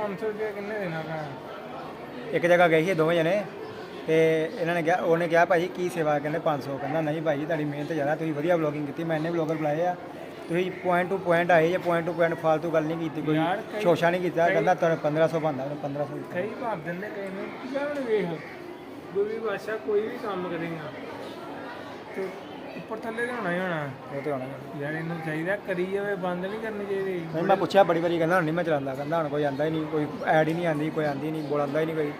500 ਰੁਪਏ ਕਿੰਨੇ ਦੇਣਾ ਭਰਾ ਇੱਕ ਜਗ੍ਹਾ ਗਏ ਸੀ ਦੋਵੇਂ ਜਣੇ ਤੇ ਇਹਨਾਂ ਨੇ ਕਿਹਾ ਉਹਨੇ ਕਿਹਾ ਭਾਜੀ ਕੀ ਸੇਵਾ ਕਹਿੰਦੇ 500 ਕਹਿੰਦਾ ਨਹੀਂ ਭਾਜੀ ਤੁਹਾਡੀ ਮਿਹਨਤ ਜ਼ਿਆਦਾ ਤੁਸੀਂ ਵਧੀਆ ਵਲੋਗਿੰਗ ਕੀਤੀ ਮੈਂ ਇੰਨੇ ਵਲੋਗਰ ਬੁਲਾਏ ਆ। ਤੁਸੀਂ ਪੁਆਇੰਟ ਟੂ ਪੁਆਇੰਟ ਆਏ ਜੇ ਪੁਆਇੰਟ ਟੂ ਪੁਆਇੰਟ ਫਾਲਤੂ ਗੱਲ ਨਹੀਂ ਕੀਤੀ ਕੋਈ ਯਾਰ ਕਈ- ਸ਼ੋਸ਼ਾ ਨਹੀਂ ਕੀਤਾ। ਕਹਿੰਦਾ ਤੁਹਾਨੂੰ 1500 ਬੰਦਾ 1500 ਦਿੱਤਾ। ਕਈ ਭਾਰ ਦਿੰਦੇ ਕਈ ਨੂੰ ਹੁਣ ਵੇਖ ਗੁਰੂ ਬਾਦਸ਼ਾਹ ਕੋਈ ਵੀ ਕੰਮ ਕਰੇਗਾ। ਤੇ ਉੱਪਰ ਥੱਲੇ ਤੇ ਹੋਣਾ ਹੀ ਹੋਣਾ। ਉਹ ਤੇ ਹੋਣਾ ਹੋਣਾ। ਯਾਰ ਇਹਨੂੰ ਚਾਹੀਦਾ ਕਰੀ ਜਾਵੇ ਬੰਦ ਨਹੀਂ ਕਰਨੀ ਚਾਹੀਦੀ। ਨਹੀਂ ਮੈਂ ਪੁੱਛਿਆ ਬੜੀ ਵਾਰੀ ਕਹਿੰਦਾ ਹੁਣ ਨਹੀਂ ਮੈਂ ਚਲਾਉਂਦਾ। ਕਹਿੰਦਾ ਹੁਣ ਕੋਈ ਆਂਦਾ ਹੀ ਨਹੀਂ ਕੋਈ ਐਡ ਹੀ ਨਹੀਂ ਆਂਦੀ ਕੋਈ ਆਂਦੀ ਨਹੀਂ ਬੋਲਦਾ ਹੀ ਨਹੀਂ ਕੋਈ।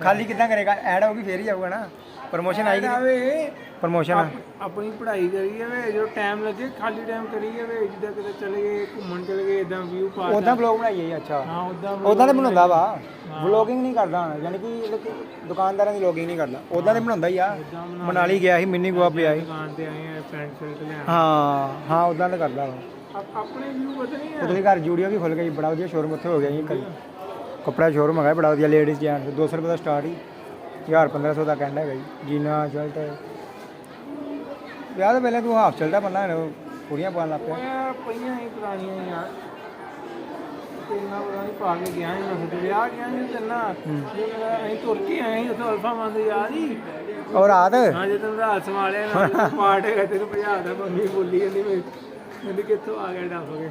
ਖਾਲੀ ਕਿੱਦਾਂ ਕਰੇਗਾ? ਐਡ ਹੋਊਗੀ ਫੇਰ ਹੀ ਆਊਗਾ ਨਾ। ਪ੍ਰਮੋਸ਼ਨ ਆਏਗੀ ਆਵੇ। ਪ੍ਰਮੋਸ਼ਨ ਆਪ- ਆਪਣੀ ਪੜ੍ਹਾਈ ਕਰੀ ਜਾਵੇ ਜੋ ਟਾਈਮ ਲੱਗੇ ਖਾਲੀ ਟਾਈਮ ਕਰੀ ਜਾਵੇ ਜਿੱਦਾਂ ਕਿਤੇ ਚਲੇ ਗਏ ਘੁੰਮਣ ਚਲੇ ਗਏ ਇਦਾਂ ਵਿਊ ਪਾ ਉਦਾਂ ਬਲੌਗ ਬਣਾਈਏ ਅੱਛਾ। ਹਾਂ ਉਦਾਂ ਉਦਾਂ ਤੇ ਬਣਾਉਂਦਾ ਵਾ। ਵਲੋਗਿੰਗ ਨਹੀਂ ਕਰਦਾ ਹੁਣ ਯਾਨੀ ਕਿ ਲੋਕੀ ਦੁਕਾਨਦਾਰਾਂ ਦੀ ਵਲੋਗਿੰਗ ਨਹੀਂ ਕਰਦਾ। ਉਦਾਂ ਤੇ ਬਣਾਉਂਦਾ ਹੀ ਆ। ਮਨਾਲੀ ਗਿਆ ਸੀ ਮਿੰਨੀ ਗੋਆ ਪਿਆ ਸੀ ਦੁਕਾਨ ਤੇ ਆਏ ਆ ਪੈਂਟ ਸ਼ਰਟ ਲੈਣ ਹਾਂ ਹਾਂ ਉਦਾਂ ਤੇ ਕਰਦਾ ਵਾ। ਆਪ- ਆਪਣੇ ਵਿਊ ਵਧਣੇ ਆ। ਉਹਦੇ ਘਰ ਜੂਡੀਓ ਵੀ ਖੁੱਲ ਗਈ ਬੜਾ ਵਧੀਆ ਸ਼ੋਰੂਮ ਉੱਥੇ ਹੋ ਗਿਆ ਜੀ ਕਰੀ ਕੱਪੜਾ ਸ਼ੋਰੂਮ ਹੈਗਾ ਬੜਾ ਵਧੀਆ ਲੇਡੀਜ਼ ਜੈਂਟਸ 200 ਰੁਪਏ ਦਾ ਸਟਾਰਟ ਹੀ। 1000 1500 ਦਾ ਕਹਿੰਦਾ ਹੈਗਾ ਜੀ ਜੀਨਾ ਸ਼ਰਟ। ਵਿਆਹ ਤੋਂ ਪਹਿਲਾਂ ਤੂੰ ਹਾਫ ਚਲਦਾ ਬੰਦਾ ਹੁਣ ਕੁੜੀਆਂ ਪਾਉਣ ਲੱਗ ਪਿਆ। ਪਈਆਂ ਹੀ ਪੁਰਾਣੀਆਂ ਯਾਰ ਤੇਨਾ ਨਹੀਂ ਪਾ ਕੇ ਗਿਆ ਸੀ ਮੈਂ ਵਿਆਹ ਗਿਆ ਸੀ ਤੇਨਾ ਜੇ ਮੇਰਾ ਅਸੀਂ ਤੁਰ ਕੇ ਆਏ ਸੀ ਉੱਥੋਂ ਅਲਫਾ ਮੰਦ ਯਾਦ ਹੀ ਔਰ ਰਾਤ? ਹਾਂ ਜੇ ਤੈਨੂੰ ਰਾਤ ਸੰਭਾਲਿਆ ਨਾ ਪਾਰਟ ਹੈਗਾ ਤੈਨੂੰ ਭਜਾ ਦਾ ਮੰਮੀ ਬੋਲੀ ਜਾਂਦੀ ਮੈਂ ਮੈਨੂੰ ਕਿੱਥੋਂ ਆ ਗਿਆ ਡੱਫ ਕੇ।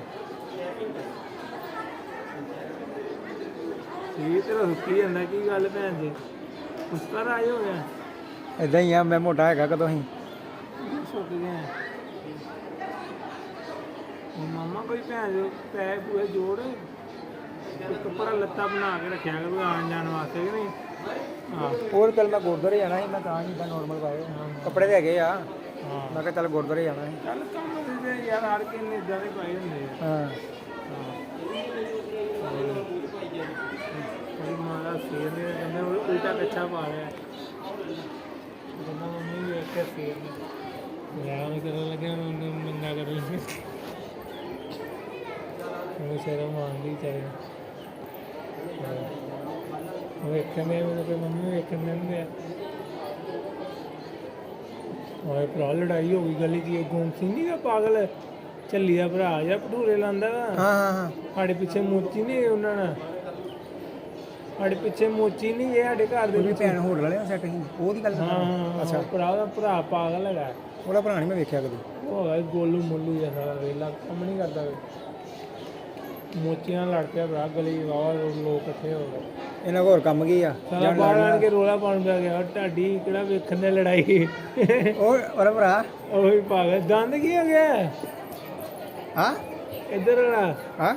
ਇਹ ਤੇਰਾ ਜਾਂਦਾ ਕੀ ਗੱਲ ਭੈਣ ਜੀ? ਪਰ ਆਏ ਹੋ ਗਿਆ ਇਦਾਂ ਹੀ ਆ ਮੈਂ ਮੋਟਾ ਹੈਗਾ ਕਦੋਂ ਹੀ ਸੁੱਕ ਗਿਆ ਉਹ ਮਾਮਾ ਕੋਈ ਭੈਣ ਜੋ ਪੈ ਪੂਏ ਜੋੜ ਕੱਪੜਾ ਲੱਤਾ ਬਣਾ ਕੇ ਰੱਖਿਆ ਕਰੂ ਆਣ ਜਾਣ ਵਾਸਤੇ ਕਿ ਨਹੀਂ? ਹਾਂ। ਹੋਰ ਕੱਲ ਮੈਂ ਗੁਰਦੁਆਰੇ ਜਾਣਾ ਸੀ ਮੈਂ ਤਾਂ ਹੀ ਤਾਂ ਨਾਰਮਲ ਪਾਏ ਕੱਪੜੇ ਤੇ ਹੈਗੇ ਆ। ਹਾਂ। ਮੈਂ ਕਿਹਾ ਚੱਲ ਗੁਰਦੁਆਰੇ ਜਾਣਾ ਸੀ। ਚੱਲ ਕੰਮ ਦੇ ਯਾਰ ਹਰ ਕੇ ਨੇ ਇਦਾਂ ਦੇ ਪਾਏ ਹੁੰਦੇ ਆ। ਹਾਂ। ਕੋਈ ਮਾਰਾ ਨੇ ਕੱਛਾ ਪਾ ਰਿਹਾ ਕਹਿੰਦਾ ਮੰਮੀ ਵੀ ਇੱਕ ਫੇਰ ਨੇ ਯਾਰ ਕਰਨ ਲੱਗਿਆ ਉਹਨੂੰ ਮੰਗਾ ਕਰ ਲਈ ਉਹ ਸ਼ਰਮ ਆਉਂਦੀ ਚਾਹੀਦਾ ਉਹ ਵੇਖਣ ਦੇ ਮੇਰੇ ਤੇ ਮੰਮੀ ਵੇਖਣ ਦਿੰਦੇ ਆ ਓਏ ਭਰਾ ਲੜਾਈ ਹੋ ਗਈ ਗਲੀ ਇਹ ਗੋਮ ਸਿੰਘ ਨਹੀਂ ਦਾ ਪਾਗਲ? ਝੱਲੀ ਦਾ ਭਰਾ ਜਾਂ ਭਟੂਰੇ ਲਾਂਦਾ ਵਾ ਹਾਂ ਹਾਂ ਹਾਂ। ਸਾਡੇ ਪਿੱਛੇ ਮੋਚੀ ਨਹੀਂ ਉਹਨਾਂ ਨਾਲ। ਸਾਡੇ ਪਿੱਛੇ ਮੋਚੀ ਨਹੀਂ ਇਹ ਸਾਡੇ ਘਰ ਦੇ ਉਹਦੀ ਵਿੱਚ ਭੈਣ ਹੋਟਲ ਵਾਲਿਆਂ ਸੈੱਟ ਸੀ। ਉਹਦੀ ਗੱਲ ਹਾਂ ਹਾਂ ਅੱਛਾ। ਭਰਾ ਦਾ ਭਰਾ ਪਾਗਲ ਹੈਗਾ। ਉਹਦਾ ਭਰਾ ਨਹੀਂ ਮੈਂ ਵੇਖਿਆ ਕਦੀ। ਉਹ ਹੈਗਾ ਗੋਲੂ ਮੋਲੂ ਜਿਹਾ ਸਾਰਾ ਵੇਲਾ ਕੰਮ ਨਹੀਂ ਕਰਦਾ। ਮੋਚੀਆਂ ਨਾਲ ਲੜ ਪਿਆ ਭਰਾ ਗਲੀ ਵਾਵਾ ਲੋਕ ਇਕੱਠੇ ਹੋ ਗਏ। ਇਹਨਾਂ ਕੋਲ ਹੋਰ ਕੰਮ ਕੀ ਆ? ਸਾਰਾ ਬਾਹਰ ਆਣ ਕੇ ਰੋਲਾ ਪਾਉਣ ਪਿਆ ਗਿਆ ਢਾਡੀ ਕਿਹੜਾ ਵੇਖਣ ਦੇ ਲੜਾਈ? ਉਹ ਉਹਦਾ ਭਰਾ? ਉਹੀ ਪਾਗਲ ਦੰਦ ਕੀ ਹੋ ਗਿਆ ਹਾਂ? ਇੱਧਰ ਆ। ਹਾਂ?